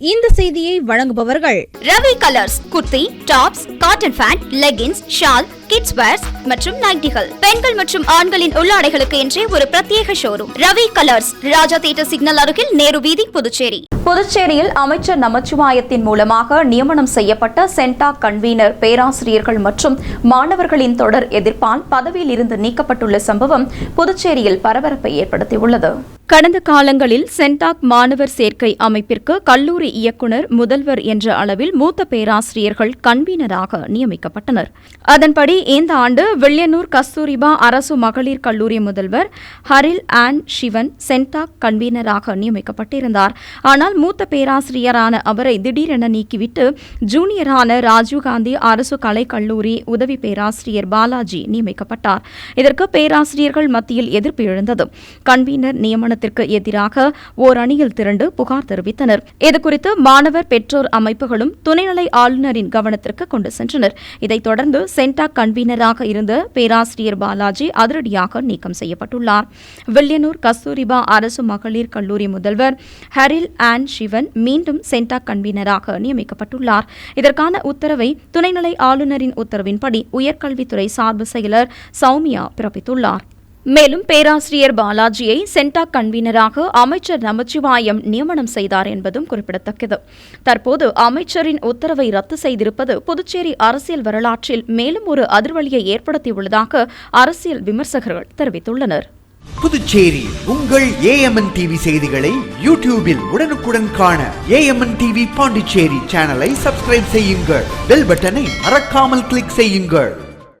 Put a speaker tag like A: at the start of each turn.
A: இந்த செய்தியை வழங்குபவர்கள்
B: Ravi colours kurti tops cotton pant leggings shawl kids wears மற்றும் நைட்டிகள். பெண்கள் மற்றும் ஆண்களின் உள்ளாடைகளுக்கு என்றே ஒரு பிரத்யேக showroom Ravi colours Raja theatre signal அருகில் நேரு வீதி புதுச்சேரி.
C: புதுச்சேரியில் அமைச்சர் நமச்சிவாயத்தின் மூலமாக நியமனம் செய்யப்பட்ட சென்டா கன்வீனர் பேராசிரியர்கள் மற்றும் மாணவர்களின் தொடர் எதிர்ப்பால் பதவியில் இருந்து நீக்கப்பட்டுள்ள சம்பவம் புதுச்சேரியில் பரபரப்பை ஏற்படுத்தியுள்ளது. கடந்த காலங்களில் சென்டாக் மாணவர் சேர்க்கை அமைப்பிற்கு கல்லூரி இயக்குனர் முதல்வர் என்ற அளவில் மூத்த பேராசிரியர்கள் கன்வீனராக நியமிக்கப்பட்டனர். அதன்படி இந்த ஆண்டு வில்லியனூர் கஸ்தூரிபா அரசு மகளிர் கல்லூரி முதல்வர் ஹரில் ஆன் சிவன் சென்டாக் கன்வீனராக நியமிக்கப்பட்டிருந்தார். ஆனால் மூத்த பேராசிரியரான அவரை திடீரென நீக்கிவிட்டு ஜூனியரான ராஜீவ்காந்தி அரசு கலைக்கல்லூரி உதவி பேராசிரியர் பாலாஜி நியமிக்கப்பட்டார். இதற்கு பேராசிரியர்கள் மத்தியில் எதிர்ப்பு எழுந்தது. கன்வீனர் நியமனத்திற்கு எதிராக ஓர் அணியில் திரண்டு புகார் தெரிவித்தனர். இதுகுறித்து மாணவர் பெற்றோர் அமைப்புகளும் துணைநிலை ஆளுநரின் கவனத்திற்கு கொண்டு சென்றனர். இதைத் தொடர்ந்து சென்டாக் கன்வீனராக இருந்த பேராசிரியர் பாலாஜி அதிரடியாக நீக்கம் செய்யப்பட்டுள்ளார். வில்லியனூர் கஸ்தூரிபா அரசு மகளிர் கல்லூரி முதல்வர் ஹரில் ஆன் சிவன் மீண்டும் சென்டாக் கன்வீனராக நியமிக்கப்பட்டுள்ளார். இதற்கான உத்தரவை துணைநிலை ஆளுநரின் உத்தரவின்படி உயர்கல்வித்துறை சார்பு செயலர் சௌமியா பிறப்பித்துள்ளார். மேலும் பேராசிரியர் பாலாஜியை சென்டாக் கன்வீனராக அமைச்சர் நமச்சிவாயம் நியமனம் செய்தார் என்பதும் குறிப்பிடத்தக்கது. தற்போது அமைச்சரின் உத்தரவை ரத்து செய்திருப்பது புதுச்சேரி அரசியல் வரலாற்றில் மேலும் ஒரு அதிர்வலியை ஏற்படுத்தியுள்ளதாக அரசியல் விமர்சகர்கள் தெரிவித்துள்ளனர்.
D: புதுச்சேரி உங்கள் ஏஎம்என் டிவி செய்திகளை யூடியூபில் உடனுக்குடன் காண ஏஎம்என் டிவி பாண்டிச்சேரி சேனலை சப்ஸ்கிரைப் செய்யுங்கள். பெல் பட்டனை மறக்காமல் கிளிக் செய்யுங்கள்.